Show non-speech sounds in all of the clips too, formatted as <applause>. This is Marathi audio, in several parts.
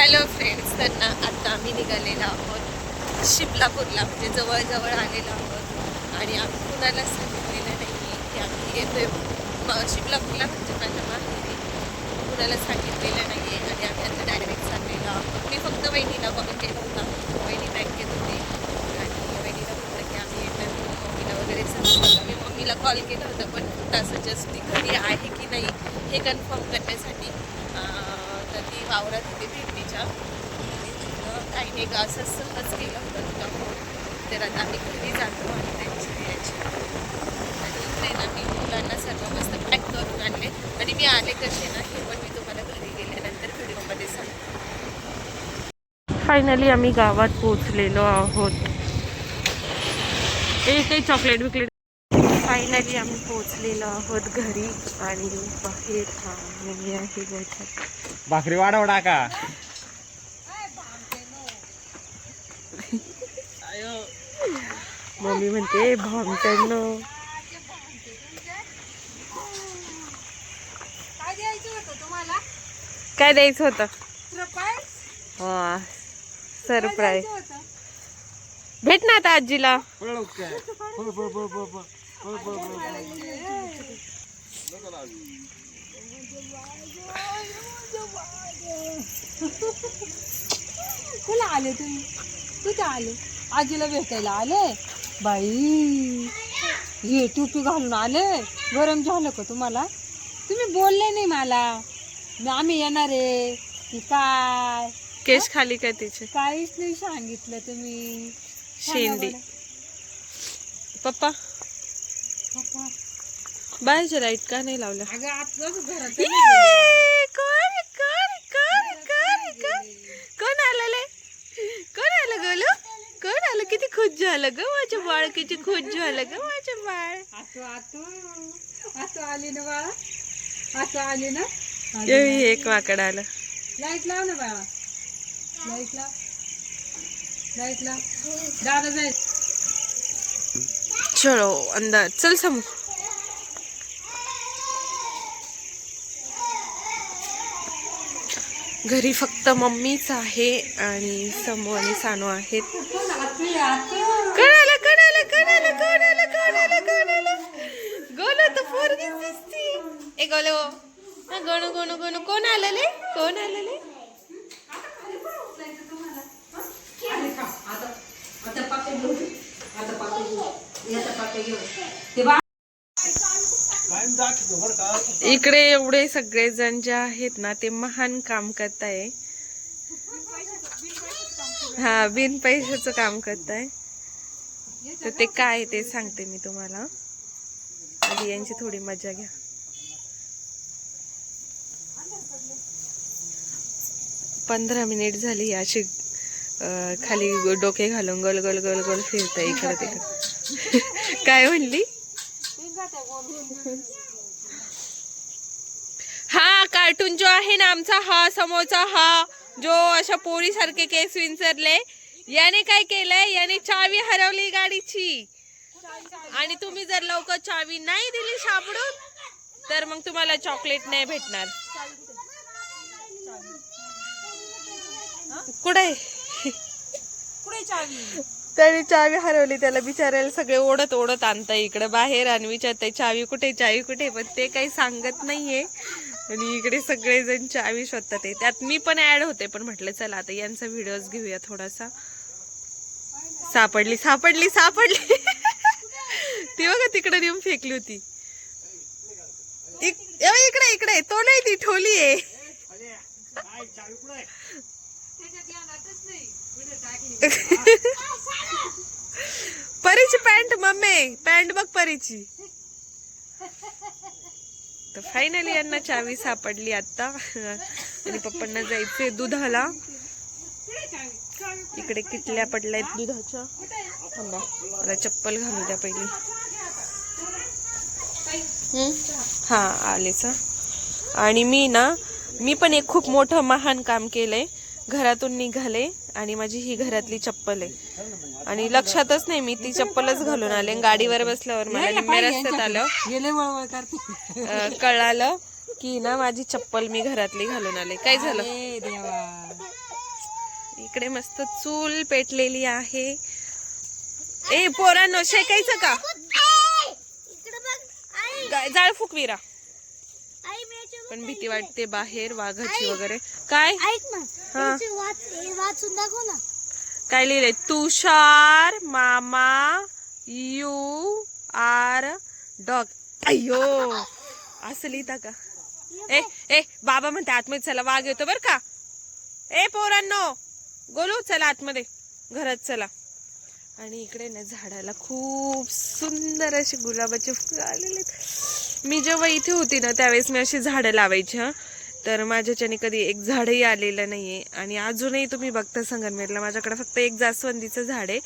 हॅलो फ्रेंड्स तर ना आम्ही निघालेलो आहोत शिपलापूरला म्हणजे जवळजवळ आलेलो आहोत. आणि आम्ही कुणाला सांगितलेलं नाही आहे की आम्ही येतोय. शिपलापूरला म्हणजे माझ्या माहिती कुणाला सांगितलेलं नाही आहे आणि आम्ही आता डायरेक्ट चाललेलो आहोत. मी फक्त वहिनीला बघून गेलो होता. वहिनी बँकेत होते. आणि वहिनीला म्हटलं की आम्ही येणार मम्मीला वगैरे सांगितलं. मी मम्मीला कॉल केला होता पण फक्त जस्ट ती घरी आहे की नाही हे कन्फर्म करण्यासाठी तर ती वावरात होती भेंडीच्या काही नाही का असं सहज केलं होतं तुला फोन. तर आता आम्ही घरी जातो आणि त्यांची यायची. आणि इकडे ना मी मुलांना सर्व मस्त पॅक करून आणले. आणि मी आले कसे ना हे पण मी तुम्हाला घरी गेल्यानंतर व्हिडिओमध्ये सांगतो. फायनली आम्ही गावात पोहोचलेलो आहोत. एक काही चॉकलेट विकलेट फायनली आम्ही पोहोचलेलो आहोत घरी आणि बाहेर हा मम्मी आहे बैठक. भाकरी वाढव टाका. मम्मी म्हणते भामटण काय द्यायचं होतं तुम्हाला? काय द्यायचं होतं? सरप्राईज हा भेट ना आता आजीला. कुला आले तुम्ही? कुठे आले? आजीला भेटायला आले? बाई हे टोपी घालून आले? गरम झालं का तुम्हाला? तुम्ही बोलले नाही मला. आम्ही येणार आहे. की काय? केस खाली काय तिचे? काहीच नाही सांगितलं तुम्ही. शेंडी. पप्पा? बाहेरच्या लाइट का नाही लावल्या? ये, कोण कोण कोण कोण कोण? कोण आलेले कोण आलं गोलू कोण आलं? किती खुश झालं ग माझ्या बाळ किती खुश झालं ग माझं बाळ. आतो आली ना बाळा? आतो आली ना? आली. एक वाकड आलं. लाइट लाव ना बाळा. लाइट लाव. लाइट लाव. दादा जाईल. चलो अंदर चल समू घरी फक्त मम्मीच आहे आणि समू आणि सानू आहेत. कोण आलं कोण आलं कोण आलं कोण आलं कोण आलं तर पोरगीच दिसती ए हा? कोण आलेले कोण आलेले इकडे एवढे सगळेजण जे आहेत ना ते महान काम करताय. हा बिन पैशाचं काम करताय. तर ते काय आहे ते सांगते मी तुम्हाला. आधी यांची थोडी मजा घ्या. पंधरा मिनिट झाली अशी अं, खाली डोके घालून गल गल गल गल फिरताय इकडे तिकडे. काय म्हणली? हा कार्टून जो आहे ना आमचा हा समोरचा हा जो अशा पोळीसारखे केस विंचरले याने काय केलंय? याने चावी हरवली गाडीची. आणि तुम्ही जर लवकर चावी नाही दिली सापडून तर मग तुम्हाला चॉकलेट नाही भेटणार. कुठे कुठे चावी? त्याने चावी हरवली त्याला बिचारायला सगळे ओढत ओढत आणताय इकडे बाहेर आणि विचारताय चावी कुठे चावी कुठे? पण ते काही सांगत नाहीये. आणि इकडे सगळेजण चावी शोधतात. आहे. त्यात मी पण ऍड होते पण म्हटलं चला आता यांचा व्हिडिओज घेऊया थोडासा. सापडली सापडली सापडली. ती बघा तिकडे नेऊन फेकली होती. इक- इकडे इकडे तो नाही ती ठोली आहे परीची पॅन्ट मम्मी. पॅन्ट बघ परीची. तर फायनली यांना चावी सापडली आता. आणि पप्पांना जायचंय दुधाला. इकडे किटल्या पडल्यात दुधाच्या. थांबा मला चप्पल घालू द्या पहिली. हा आलेच. आणि मी ना मी पण एक खूप मोठं महान काम केलंय. घरातून निघाले. आणि माझी ही घरातली चप्पल आहे. आणि लक्षातच नाही मी ती चप्पलच घालून आले. गाडीवर बसल्यावर मला निम्म्या रस्त्यात आलं. कळालं की ना माझी चप्पल मी घरातली घालून आले. काय झालं? इकडे मस्त चूल पेटलेली आहे. ए पोरांनो शेकायचं का? जाळ फुकविरा. पण भीती वाटते बाहेर वाघाची वगैरे. काय? हा. याची वाच वाचून दाखव ना. काय लिहिलंय? तुषार मामा यू आर डॉग. अयो असं लिहिता का? ए ए बाबा म्हणते आतमध्ये चला वाघ येतो बर का? ए पोरांनो गोलू चला आतमध्ये. घरात चला. आणि इकडे ना झाडाला खूप सुंदर असे गुलाबाचे फुलं आलेले आहेत. मी जेव्हा इथे होती ना त्यावेळेस मी अशी झाडं लावायची हं. तर माझ्याच्याने कधी एक झाडही आलेलं नाही आहे आणि अजूनही तुम्ही बघता संगमनेरला माझ्याकडे फक्त एक जास्वंदीचं झाड आहे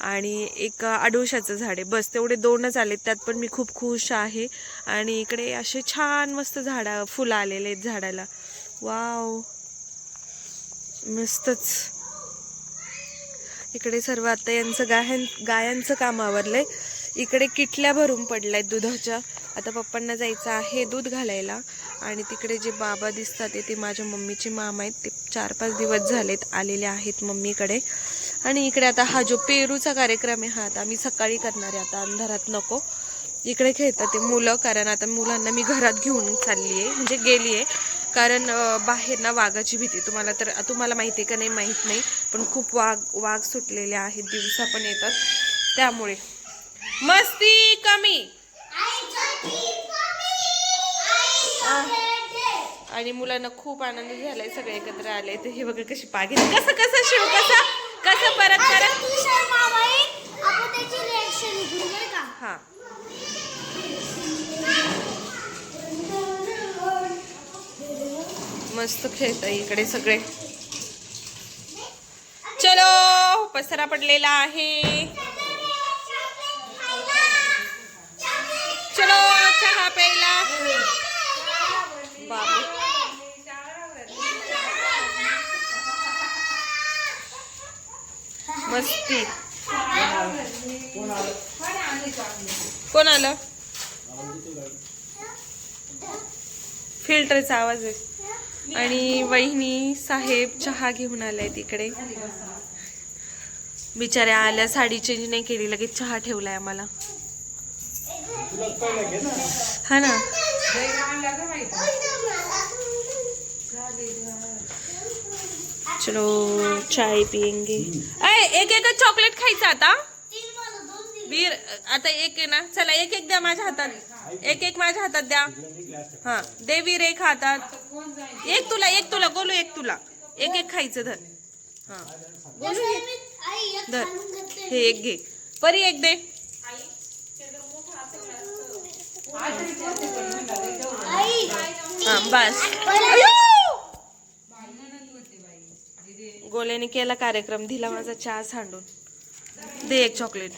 आणि एक आडोशाचं झाड आहे. बस तेवढे दोनच आलेत त्यात पण मी खूप खुश आहे. आणि इकडे असे छान मस्त झाडं फुलं आलेले आहेत झाडाला. वाव! मस्तच. इकडे सर्व आता यांचं गायन गायांचं काम आवरलंय. इकडे किटल्या भरून पडल्यात दुधाच्या. आता पप्पांना जायचं आहे दूध घालायला. आणि तिकडे जे बाबा दिसतात ते- ते माझ्या मम्मीचे मामा आहेत. ते चार पाच दिवस झालेत आलेले आहेत मम्मीकडे. आणि इकडे आता हा जो पेरूचा कार्यक्रम आहे हा आता आम्ही सकाळी करणार आहे. आता अंधारात नको. इकडे खेळतात ते मुलं कारण आता मुलांना मी घरात घेऊन चालली आहे म्हणजे गेली आहे कारण बाहेर ना वाघाची भीती. तुम्हाला तर तुम्हाला माहिती आहे का नाही? माहीत नाही. पण खूप वाघ वाघ सुटलेले आहेत. दिवसा पण येतात. त्यामुळे. मस्ती कमी! आणि मुलांना खूप आनंद झालाय. सगळे एकत्र आले. तर हे बघा कशी पागी कसं कसं शिव कसं कसं परत परत? हा. मस्त खेळत इकडे सगळे. चलो पसरा पडलेला आहे. चलो चहा प्यायला बाबू मस्ती. कोण आलं? फिल्टरचा आवाज आहे. आणि वहिनी साहेब चहा घेऊन आलाय तिकडे. बिचाऱ्या आल्या साडी चेंज नाही केली लगेच चहा ठेवलाय आम्हाला. हा ना? चलो चाय पियेंगे. अय एक एकच चॉकलेट खायचं आता. वीर आता एक आहे ना चला एक एक द्या माझ्या हातात. एक एक माझ्या हातात द्या. हा दे वीर एक हातात. एक तुला एक तुला गोलू एक तुला. एक एक खायचं धर. हा. एक धर. हे एक घे. परी एक दे. आई हा बस. गोल्याने केला कार्यक्रम. दिला माझा चहा सांडून दे एक चॉकलेट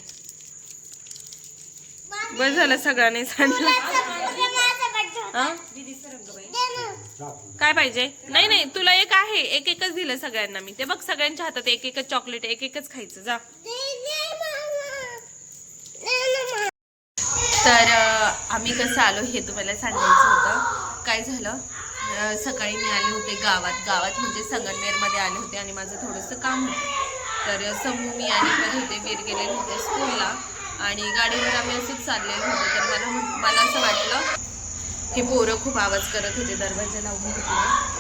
बस झालं सगळ्यांनी? काय पाहिजे? नाही नाही तुला एक आहे. एक एकच दिलं सगळ्यांना मी. ते बघ सगळ्यांच्या हातात एक एकच चॉकलेट एक एकच खायचं. जा. तर आम्ही कसं आलो हे तुम्हाला सांगायचं होतं. काय झालं? सकाळी मी आले होते गावात. गावात म्हणजे संगमनेरमध्ये आले होते आणि माझं थोडंसं काम होतं. तर समूह मी आणि पण होते. वीर गेलेले होते स्कूलला आणि गाडीवर आम्ही असंच चाललेलो होतो. तर मला मला असं वाटलं हे पोरं खूप आवाज करत होते दरवाजा लावून होते.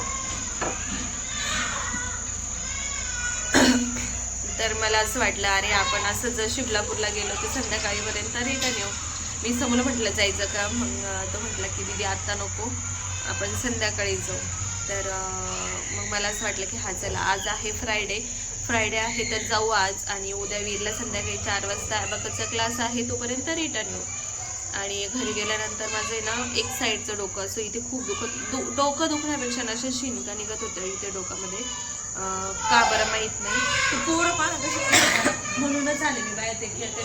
तर मला असं वाटलं अरे आपण असं जर शिवलापूरला गेलो तर संध्याकाळीपर्यंत रिटर्न येऊ. मी समोर म्हटलं जायचं का? मग तो म्हटलं की दीदी आत्ता नको. आपण संध्याकाळी जाऊ. तर मग मला असं वाटलं की हा चला आज आहे फ्रायडे फ्रायडे आहे तर जाऊ आज आणि उद्या वीरला संध्याकाळी चार वाजता अबाकाचा क्लास आहे तोपर्यंत रिटर्न येऊ. आणि घरी गेल्यानंतर माझं आहे ना एक साईडचं डोकं असं इथे खूप दुखत दु- डोकं दुखण्यापेक्षा ना अशा शिनका निघत होतं इथे डोक्यामध्ये. का बरं माहीत नाही. ते पोरं म्हणूनच आले मी बाहेर ते खेळत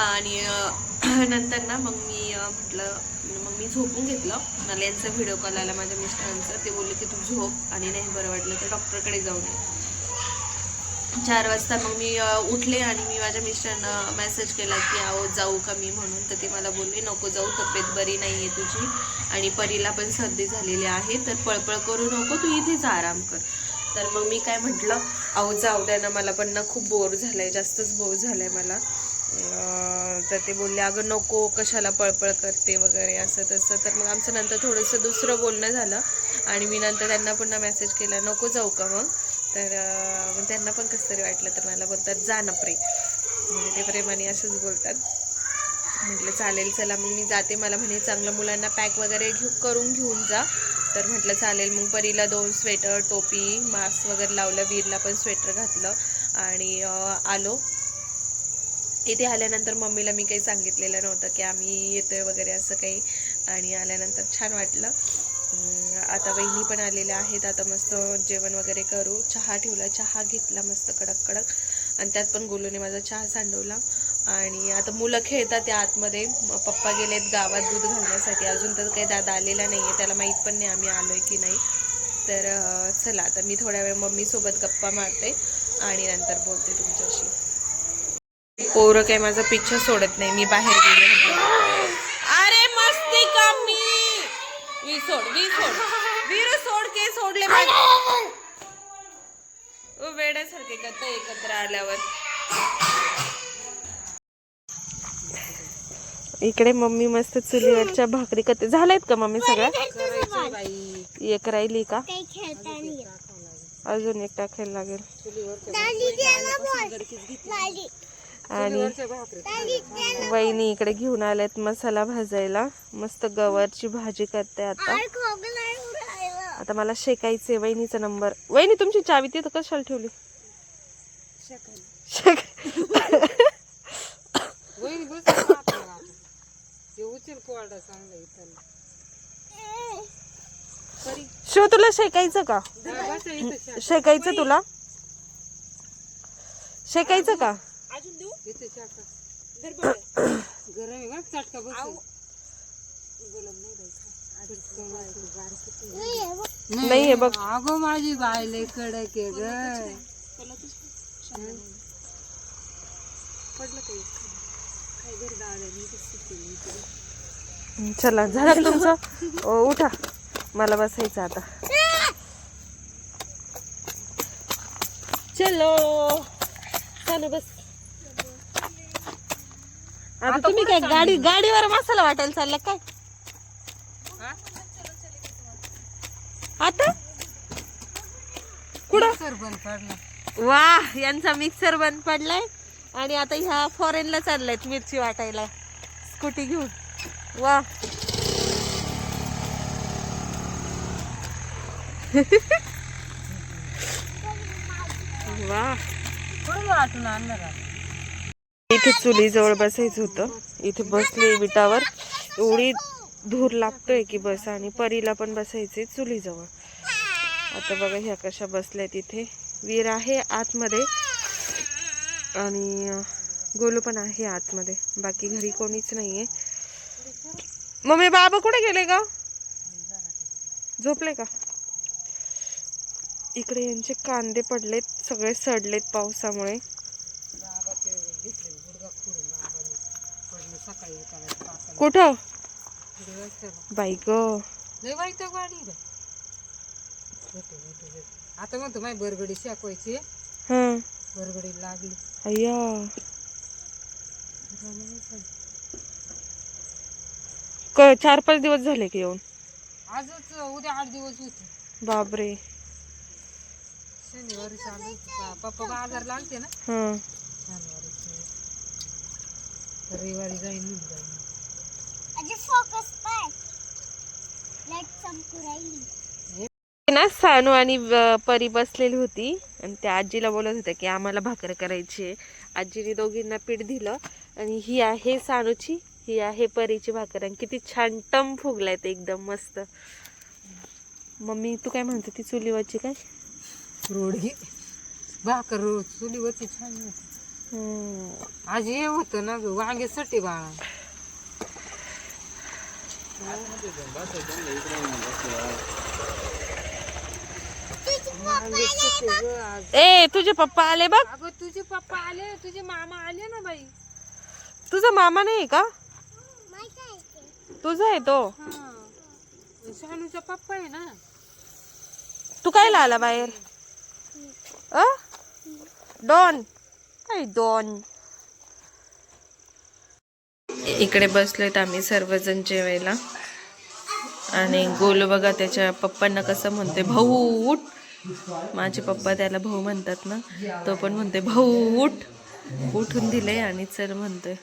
आणि नंतर ना मग मी म्हटलं मग मी झोपून घेतलं. मला यांचा व्हिडिओ कॉल आला माझ्या मिस्टरांचा. ते बोलले की तू झोप आणि नाही बरं वाटलं तर डॉक्टरकडे जाऊन ये. चार वाजता मग मी उठले आणि मी माझ्या मिस्टरांना मेसेज केला की आहो जाऊ का मी म्हणून. तर ते मला बोलले नको जाऊ तब्येत बरी नाही आहे तुझी आणि परीला पण सर्दी झालेली आहे तर पळपळ करू नको तू इथेच आराम कर. तर मग मी काय म्हटलं अहो जाऊ द्या ना मला पण ना खूप बोर झालं आहे जास्तच बोर झालं आहे मला. तर ते बोलले अगं नको कशाला पळपळ करते वगैरे असं तसं. तर मग आमचं नंतर थोडंसं दुसरं बोलणं झालं आणि मी नंतर त्यांना पुन्हा मेसेज केला नको जाऊ का मग? तर मग त्यांना पण कसं तरी वाटलं तर मला बोलतात जा ना प्रे म्हणजे ते प्रेमाने असंच बोलतात. म्हटलं चालेल चला मग मी जाते. मला म्हणे चांगलं मुलांना पॅक वगैरे घेऊ करून घेऊन जा. तर म्हटलं चालेल. मग परीला दोन स्वेटर टोपी मास्क वगैरे लावलं वीरला पण स्वेटर घातलं आणि आलो. इथे आल्यानंतर मम्मीला मी काही सांगितलेलं नव्हतं की आम्ही येतोय वगैरे असं काही. आणि आल्यानंतर छान वाटलं. आता वहिनी पण आलेल्या आहेत. आता मस्त जेवण वगैरे करू. चहा ठेवला. चहा घेतला मस्त कडक कडक. आणि त्यात पण गोलूने माझा चहा सांडवला. आणि आता मुलं खेळतात त्या आतमध्ये. पप्पा गेलेत गावात दूध घालण्यासाठी. अजून तर काही दादा आलेला नाही आहे त्याला माहीत पण नाही आम्ही आलो आहे की नाही. तर चला. आता मी थोड्या वेळ मम्मीसोबत गप्पा मारते. आणि नंतर बोलते तुमच्याशी. पोरं काय माझा पिच्छा सोडत नाही. मी बाहेर गेले. अरे मस्ती कमी! वी सोड वी सोड. वीर सोड के सोडले वेड्यासारखे करता एकत्र आल्यावर. इकडे मम्मी मस्त चुलीवरच्या भाकरी करते. झाल्यात का मम्मी सगळ्या? एक राहिली का. अजून एक टाकायला लागेल. आणि. वहिनी इकडे घेऊन आल्यात मसाला भाजायला. मस्त गवारची भाजी करते आता. आता मला शेकायचे वहिनीचा नंबर. वहिनी तुमची चावी तिथं कशाला ठेवली? शिव तुला शेकायचं का? बस इथं शेकायचं तुला? शेकायचं का? इथं शाखा गरम आहे बघ चटका बस नाही हे बघ. अगो माझी बायले कडक आहे ग. चला झालं तुमचं? ओ, उठा. मला बसायचं आता. चलो. चालू बस. आता तुम्ही काय गाडी गाडीवर मसाला वाटायला चालला काय? आता? कुठं? सर बंद पडला. वा यांचा मिक्सर बंद पडलाय. आणि आता ह्या फॉरेनला चाललायत मिरची वाटायला. स्कूटी घेऊन. वा. <laughs> वाटून आणणार? इथे चुलीजवळ बसायचं होतं. इथे बसले विटावर. एवढी धूर लागतोय की बस आणि परीला पण बसायचे चुलीजवळ. आता बघा ह्या कशा बसल्या तिथे वीर आहे आतमध्ये. आणि गोलू पण आहे आतमध्ये. बाकी घरी कोणीच नाहीये. मम्मी बाबा कुठे गेले का झोपले का? इकडे यांचे कांदे पडलेत. सगळे सडलेत पावसामुळे बाबा ते घेतले गुडगा खुडून बाबाने पडले सकाळी पाच कुठं? बाई ग. लय वाईट आहे गाडी रे. भेटू, भेटू, भेटू. आता म्हणतो माय बरगडी शेकवायची. हं. बरगडी लागली. अय्या. क चार पाच दिवस झाले की येऊन. आजच उद्या आठ दिवस होते. बापरे. शनिवारी चालू होती. पा- पप्पा बाजारला आणते ना? हं. शनिवारी. रविवारी जाईन मी जाईन. आजी फोकस पाय. लाइट चमकू राहिली. ना सानू आणि परी बसलेली होती आणि त्या आजीला बोलत होत्या की आम्हाला भाकर करायची आहे. आजीने दोघींना पीठ दिलं आणि ही आहे सानूची ही आहे परीची भाकर आणि किती छान टम फुगलाय ते एकदम मस्त. मम्मी तू काय म्हणते? ती चुलीवरची काय? रोडी भाकर चुलीवरची छान होती. आज हे होतं ना ग वांगे सटे बाळा. ए तुझे पप्पा आले बघ. अगं तुझे पप्पा आले तुझे मामा आले ना बाई. तुझा मामा नाही का? तुझा आहे तो. हा. शालूचा पप्पा आहे ना. तू काय आला बाहेर? अ? डॉन. काय दोन? इकडे बसलोय आम्ही सर्वजण जेवायला. आणि गोलू बघा त्याच्या पप्पांना कसं म्हणते भाऊ उठ. माझे पप्पा त्याला भाऊ म्हणतात ना तो पण म्हणते भाऊ उठ. उठून दिले आणि चल म्हणतोय.